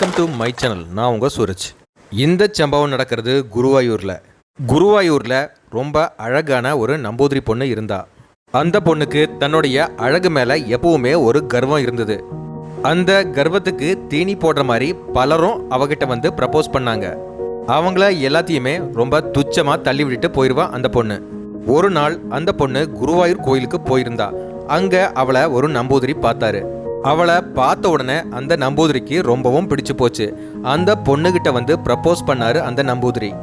Welcome to my channel நான் உங்கள் சூரஜ். இந்த சம்பவம் நடக்கிறது குருவாயூரில். குருவாயூரில் ரொம்ப அழகான ஒரு நம்பூதிரி பொண்ணு இருந்தா. அந்த பொண்ணுக்கு தன்னுடைய அழகு மேலே எப்பவுமே ஒரு கர்வம் இருந்தது. அந்த கர்வத்துக்கு தீனி போடுற மாதிரி பலரும் அவகிட்ட வந்து ப்ரப்போஸ் பண்ணாங்க. அவங்கள எல்லாத்தையுமே ரொம்ப துச்சமாக தள்ளி விட்டுட்டு போயிடுவா அந்த பொண்ணு. ஒரு நாள் அந்த பொண்ணு குருவாயூர் கோயிலுக்கு போயிருந்தா. அங்கே அவளை ஒரு நம்பூதிரி பார்த்தாரு. அவளை பார்த்த உடனே அந்த நம்பூதிரிக்கு ரொம்பவும் பிடிச்சு போச்சு. அந்த பொண்ணுகிட்ட வந்து ப்ரப்போஸ் பண்ணாரு அந்த நம்பூதிரி.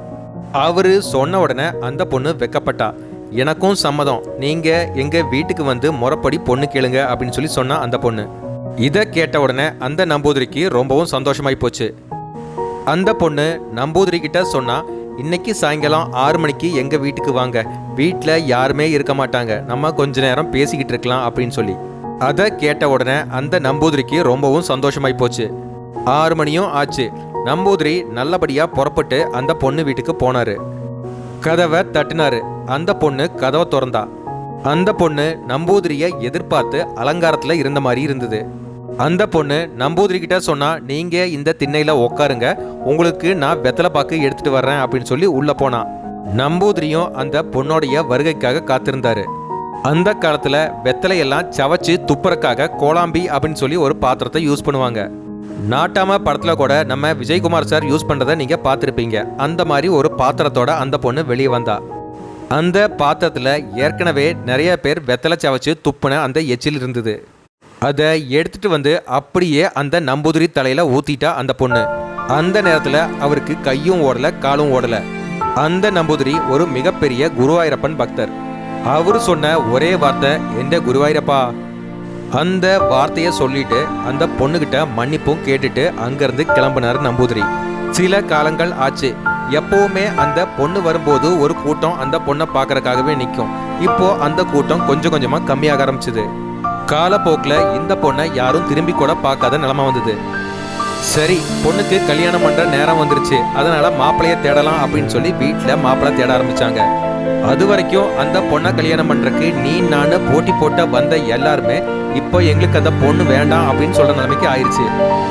அவரு சொன்ன உடனே அந்த பொண்ணு வெக்கப்பட்டா. எனக்கும் சம்மதம். நீங்க எங்க வீட்டுக்கு வந்து முறப்படி பொண்ணு கேளுங்க அப்படின்னு சொல்லி சொன்னா அந்த பொண்ணு. இதை கேட்ட உடனே அந்த நம்பூதிரிக்கு ரொம்பவும் சந்தோஷமாய் போச்சு. அந்த பொண்ணு நம்பூதிரி கிட்ட சொன்னா இன்னைக்கு சாயங்காலம் ஆறு மணிக்கு எங்க வீட்டுக்கு வாங்க. வீட்டில் யாருமே இருக்க மாட்டாங்க. நம்ம கொஞ்ச நேரம் பேசிக்கிட்டு இருக்கலாம் அப்படின்னு சொல்லி. அதை கேட்ட உடனே அந்த நம்பூதிரிக்கு ரொம்பவும் சந்தோஷமாய் போச்சு. ஆறு மணியும் ஆச்சு. நம்பூதிரி நல்லபடியாக புறப்பட்டு அந்த பொண்ணு வீட்டுக்கு போனார். கதவை தட்டினாரு. அந்த பொண்ணு கதவை திறந்தா. அந்த பொண்ணு நம்பூதிரியை எதிர்பார்த்து அலங்காரத்தில் இருந்த மாதிரி இருந்தது. அந்த பொண்ணு நம்பூதிரி கிட்ட சொன்னா நீங்க இந்த திண்ணையில உட்காருங்க உங்களுக்கு நான் வெத்தலை பாக்கு எடுத்துட்டு வர்றேன் அப்படின்னு சொல்லி உள்ள போனான் நம்பூதிரியும் அந்த பொண்ணோடைய வருகைக்காக காத்திருந்தாரு. அந்த காலத்துல வெத்தலையெல்லாம் சவச்சு துப்புறக்காக கோலாம்பி அப்படின்னு சொல்லி ஒரு பாத்திரத்தை யூஸ் பண்ணுவாங்க. நாட்டாம படத்துல கூட நம்ம விஜயகுமார் சார் யூஸ் பண்றதை நீங்க பார்த்துருப்பீங்க. அந்த மாதிரி ஒரு பாத்திரத்தோட அந்த பொண்ணு வெளியே வந்தா. அந்த பாத்திரத்துல ஏற்கனவே நிறைய பேர் வெத்தலை சவச்சு துப்புன அந்த எச்சில் இருந்தது. அதை எடுத்துட்டு வந்து அப்படியே அந்த நம்பூதிரி தலையில ஊத்திட்டா அந்த பொண்ணு. அந்த நேரத்துல அவருக்கு கையும் ஓடல காலும் ஓடல. அந்த நம்பூதிரி ஒரு மிகப்பெரிய குருவாயிரப்பன் பக்தர். அவர் சொன்ன ஒரே வார்த்தை எந்த குருவாயிரப்பா? அந்த வார்த்தையை சொல்லிட்டு அந்த பொண்ணுகிட்ட மன்னிப்பும் கேட்டுட்டு அங்கேருந்து கிளம்பினார் நம்பூதிரி. சில காலங்கள் ஆச்சு. எப்பவுமே அந்த பொண்ணு வரும்போது ஒரு கூட்டம் அந்த பொண்ணை பார்க்கறக்காகவே நிற்கும் இப்போ அந்த கூட்டம் கொஞ்சம் கொஞ்சமாக கம்மியாக ஆரம்பிச்சுது. காலப்போக்கில் இந்த பொண்ணை யாரும் திரும்பி கூட பார்க்காத நிலமை வந்தது. சரி பொண்ணுக்கு கல்யாணம் பண்ற நேரம் வந்துருச்சு. அதனால மாப்பிள்ளைய தேடலாம் அப்படின்னு சொல்லி வீட்டில் மாப்பிள்ளை தேட ஆரம்பிச்சாங்க. அது வரைக்கும் அந்த பொண்ணை கல்யாணம் பண்றதுக்கு நீ நான் போட்டி போட்ட வந்த எல்லாருமே இப்போ எங்களுக்கு அந்த பொண்ணு வேண்டாம் அப்படின்னு சொல்ற நிலைமைக்கு ஆயிடுச்சு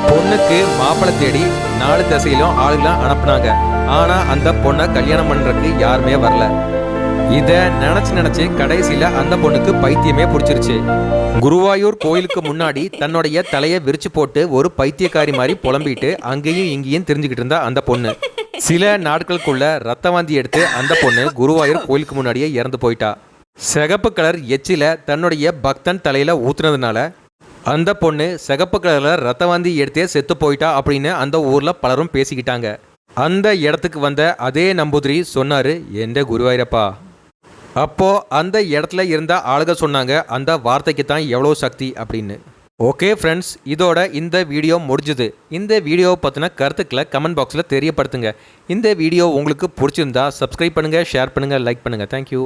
பொண்ணுக்கு மாப்பிள்ளை தேடி நாலு திசையிலும் ஆளுங்களாம் அனுப்புனாங்க. ஆனா அந்த பொண்ணை கல்யாணம் பண்றதுக்கு யாருமே வரல. இதை நினச்சி நினச்சி கடைசியில் அந்த பொண்ணுக்கு பைத்தியமே பிடிச்சிருச்சு. குருவாயூர் கோயிலுக்கு முன்னாடி தன்னுடைய தலையை விரிச்சு போட்டு ஒரு பைத்தியக்காரி மாதிரி புலம்பிட்டு அங்கேயும் இங்கேயும் தெரிஞ்சுக்கிட்டு இருந்தா அந்த பொண்ணு. சில நாட்களுக்குள்ள ரத்த வாந்தி எடுத்து அந்த பொண்ணு குருவாயூர் கோயிலுக்கு முன்னாடியே இறந்து போயிட்டா. சிகப்பு கலர் எச்சில தன்னுடைய பக்தன் தலையில ஊத்துனதுனால அந்த பொண்ணு சிகப்பு கலரில் ரத்த வாந்தி எடுத்தே செத்து போயிட்டா அப்படின்னு அந்த ஊரில் பலரும் பேசிக்கிட்டாங்க. அந்த இடத்துக்கு வந்த அதே நம்பூதிரி சொன்னார் எந்த குருவாயிரப்பா? அப்போது அந்த இடத்துல இருந்த ஆளுக சொன்னாங்க அந்த வார்த்தைக்கு தான் எவ்வளோ சக்தி அப்படின்னு. ஓகே ஃப்ரெண்ட்ஸ் இதோட இந்த வீடியோ முடிஞ்சுது. இந்த வீடியோவை பற்றின கருத்துக்களை கமெண்ட் பாக்ஸில் தெரியப்படுத்துங்க. இந்த வீடியோ உங்களுக்கு பிடிச்சிருந்தா சப்ஸ்கிரைப் பண்ணுங்கள் ஷேர் பண்ணுங்கள் லைக் பண்ணுங்கள் தேங்க்யூ